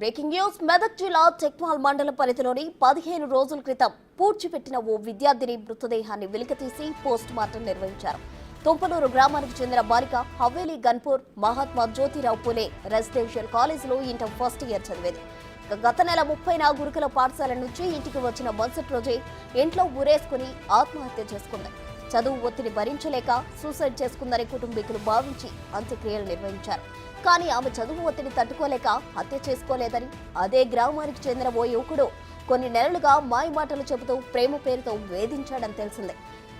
Breaking news. Medak జిల్లా చెక్మాల్ మండల పరిధిలోని పదిహేను రోజుల క్రితం పూడ్చిపెట్టిన ఓ విద్యార్థిని మృతదేహాన్ని వెలికితీసి పోస్ట్ మార్టం నిర్వహించారు. తుంపలూరు గ్రామానికి చెందిన బాలిక హవేలీ గన్పూర్ మహాత్మా జ్యోతిరావు పూలే రెసిడెన్షియల్ కాలేజీలో ఇంటర్ ఫస్ట్ ఇయర్ చదివేది. గత నెల ముప్పైన గురుకుల పాఠశాల నుంచి ఇంటికి వచ్చిన మరుసటి రోజే ఇంట్లో ఊరేసుకుని ఆత్మహత్య చేసుకుంది. చదువు ఒత్తిడి భరించలేక సూసైడ్ చేసుకుందని కుటుంబీకులు భావించి అంత్యక్రియలు నిర్వహించారు. కానీ ఆమె చదువు ఒత్తిడి తట్టుకోలేక హత్య చేసుకోలేదని అదే గ్రామానికి చెందిన ఓ యువకుడు కొన్ని నెలలుగా మాయమాటలు చెబుతూ ప్రేమ పేరుతో వేధించాడని తెలిసిందే.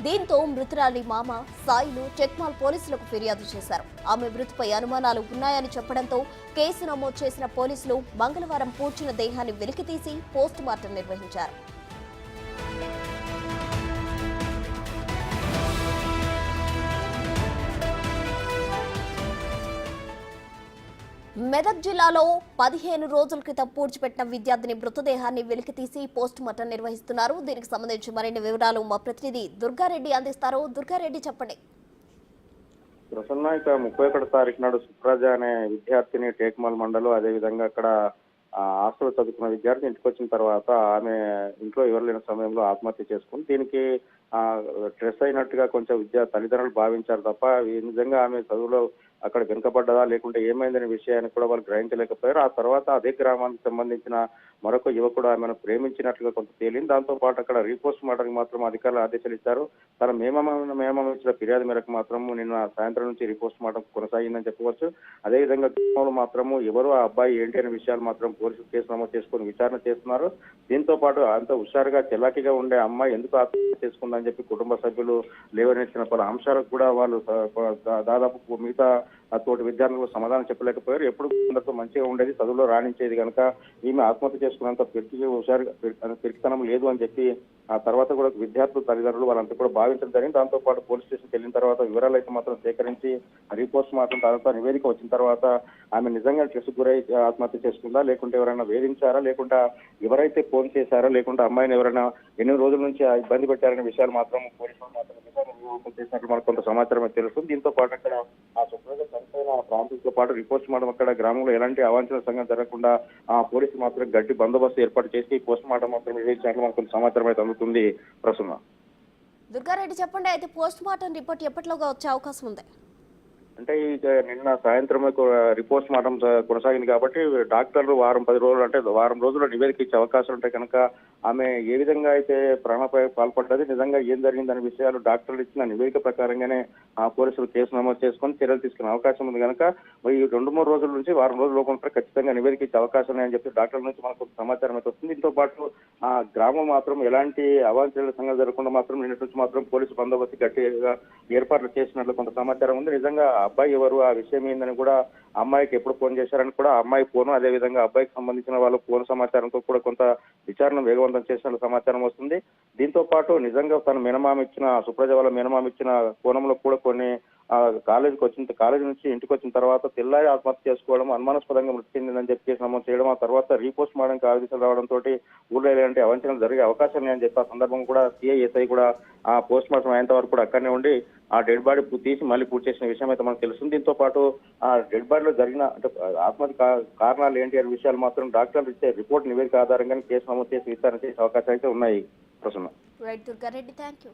దీంతో మృతురాలి మామ సాయిలు చెక్మాల్ పోలీసులకు ఫిర్యాదు చేశారు. ఆమె మృతిపై అనుమానాలు ఉన్నాయని చెప్పడంతో కేసు నమోదు చేసిన పోలీసులు మంగళవారం పూడ్చిన దేహాన్ని వెలికితీసి పోస్టుమార్టం నిర్వహించారు. మెదక్ జిల్లాలో పదిహేను రోజుల క్రితం పూడ్చిపెట్టిన విద్యార్థిని మృతదేహాన్ని వెలికితీసి పోస్ట్ మార్టం నిర్వహిస్తున్నారు. దీనికి సంబంధించి మరిన్ని వివరాలు మా ప్రతినిధి దుర్గారెడ్డి అందిస్తారు. దుర్గారెడ్డి చెప్పండి. ప్రసన్న ఇక ముప్పై ఒకటి తారీఖు నాడు సుప్రజ అనే విద్యార్థిని టేక్మల్ మండలం అదే విధంగా అక్కడ హాస్టల్ చదువుకున్న విద్యార్థి ఇంటికి వచ్చిన తర్వాత ఆమె ఇంట్లో ఎవరు లేని సమయంలో ఆత్మహత్య చేసుకుని దీనికి స్ట్రెస్ అయినట్టుగా కొంచెం విద్యా తల్లిదండ్రులు భావించారు తప్ప ఈ నిజంగా ఆమె చదువులో అక్కడ వెనుకబడ్డదా లేకుంటే ఏమైందనే విషయాన్ని కూడా వాళ్ళు గ్రహించలేకపోయారు. ఆ తర్వాత అదే గ్రామానికి సంబంధించిన మరొక యువకుడు ఆమెను ప్రేమించినట్లుగా కొంత తేలింది. దాంతో పాటు అక్కడ రీపోస్ట్ మార్టర్కి మాత్రం అధికారులు ఆదేశాలు ఇచ్చారు. తన మేమమ మేమమ్మ ఇచ్చిన ఫిర్యాదు మేరకు మాత్రం నిన్న సాయంత్రం నుంచి రిపోస్ట్ మార్టం కొనసాగిందని చెప్పవచ్చు. అదేవిధంగా గ్రామంలో మాత్రము ఎవరు ఆ అబ్బాయి ఏంటి అనే విషయాలు మాత్రం పోలీసులు కేసు నమోదు చేసుకొని విచారణ చేస్తున్నారు. దీంతో పాటు అంత హుషారుగా చెల్లాకిగా ఉండే అమ్మాయి ఎందుకు చేసుకుందని చెప్పి కుటుంబ సభ్యులు లేవనెత్తిన పలు అంశాలకు కూడా వాళ్ళు దాదాపు మిగతా తోటి విద్యార్థులకు సమాధానం చెప్పలేకపోయారు. ఎప్పుడు అందరితో మంచిగా ఉండేది చదువులో రాణించేది కనుక ఈమె ఆత్మహత్య చేసుకున్నంత పిరికి హుషారు పిరి- లేదు అని చెప్పి ఆ తర్వాత కూడా విద్యార్థులు తల్లిదండ్రులు వాళ్ళంతా కూడా భావించడం జరిగింది. దాంతో పాటు పోలీస్ స్టేషన్కి వెళ్ళిన తర్వాత వివరాలు అయితే మాత్రం సేకరించి రిపోర్ట్స్ మాత్రం తర్వాత నివేదిక వచ్చిన తర్వాత ఆమె నిజంగా స్ట్రెస్ గురై ఆత్మహత్య చేసుకుందా? లేకుంటే ఎవరైనా వేధించారా? లేకుండా ఎవరైతే ఫోన్ చేశారా? లేకుంటే అమ్మాయిని ఎవరైనా ఎన్ని రోజుల నుంచి ఆ ఇబ్బంది పెట్టారనే విషయాలు మాత్రం పోలీసులు మాత్రం చేసినట్లు మనకు కొంత సమాచారం తెలుస్తుంది. దీంతో పాటు అక్కడ ఆ సుప్రజ చనిపోయిన ప్రాంతంతో పాటు రిపోర్ట్స్ మార్టం అక్కడ గ్రామంలో ఎలాంటి అవాంఛన సంఘం జరగకుండా ఆ పోలీసులు మాత్రం గట్టి బందోబస్తు ఏర్పాటు చేసి పోస్ట్ మార్టం మాత్రం నిర్వహించినట్లు మనకు సమాచారం అయితే అందుతుంది. ప్రసన్న. దుర్గారెడ్డి చెప్పండి అయితే పోస్ట్ మార్టం రిపోర్ట్ ఎప్పటిలోగా వచ్చే అవకాశం ఉంది? అంటే ఇక నిన్న సాయంత్రం రిపోర్ట్స్ మాత్రం కొనసాగింది కాబట్టి డాక్టర్లు వారం పది రోజులు అంటే వారం రోజుల్లో నివేదిక ఇచ్చే అవకాశం ఉంటే కనుక ఆమె ఏ విధంగా అయితే ప్రాణాపాయ పాల్పడ్డది నిజంగా ఏం జరిగిందనే విషయాలు డాక్టర్లు ఇచ్చిన నివేదిక ప్రకారంగానే ఆ పోలీసులు కేసు నమోదు చేసుకొని చర్యలు తీసుకునే అవకాశం ఉంది కనుక మరి ఈ రెండు మూడు రోజుల నుంచి వారం రోజుల లోపల ఖచ్చితంగా నివేదిక ఇచ్చే అవకాశం ఉన్నాయని చెప్పి డాక్టర్ల నుంచి మనకు సమాచారం అయితే వస్తుంది. దీంతో పాటు ఆ గ్రామం మాత్రం ఎలాంటి అవాంఛనీయ సంఘాలు జరగకుండా మాత్రం నిన్నటి నుంచి మాత్రం పోలీసు బందోబస్తు గట్టిగా ఏర్పాట్లు చేసినట్లు కొంత సమాచారం ఉంది. నిజంగా ఆ అబ్బాయి ఎవరు? ఆ విషయం ఏందని కూడా అమ్మాయికి ఎప్పుడు ఫోన్ చేశారని కూడా అమ్మాయి ఫోను అదే విధంగా అబ్బాయికి సంబంధించిన వాళ్ళ ఫోన్ సమాచారంతో కూడా కొంత విచారణ వేగవంతం చేసినట్లు సమాచారం వస్తుంది. దీంతో పాటు నిజంగా తన మినమామ ఇచ్చిన సుప్రజ వాళ్ళ మినమామ ఇచ్చిన కోణంలో కూడా కొన్ని కాలేజీకి వచ్చిన కాలేజీ నుంచి ఇంటికి వచ్చిన తర్వాత తెల్లారి ఆత్మహత్య చేసుకోవడం అనుమానాస్పదంగా మృతి చెందిందని చెప్పి కేసు నమోదు చేయడం ఆ తర్వాత రీపోస్ట్ మార్టంకి ఆదేశాలు రావడంతో ఊళ్ళో ఇలాంటి అవంచనలు జరిగే అవకాశం ఉన్నాయని చెప్పి ఆ సందర్భం కూడా సీఐ ఎస్ఐ కూడా ఆ పోస్ట్ మార్టం అయ్యేంత వరకు కూడా అక్కడనే ఉండి ఆ డెడ్ బాడీ తీసి మళ్ళీ పూర్తి చేసిన విషయం అయితే మనకు తెలుస్తుంది. దీంతో పాటు ఆ డెడ్ బాడీలో జరిగిన అంటే ఆత్మహత్య కారణాలు ఏంటి అనే విషయాలు మాత్రం డాక్టర్లు ఇచ్చే రిపోర్ట్ నివేదిక ఆధారంగా కేసు నమోదు చేసి విచారణ చేసే అవకాశాలు అయితే ఉన్నాయి. Prasanna. Right Durgareddy thank you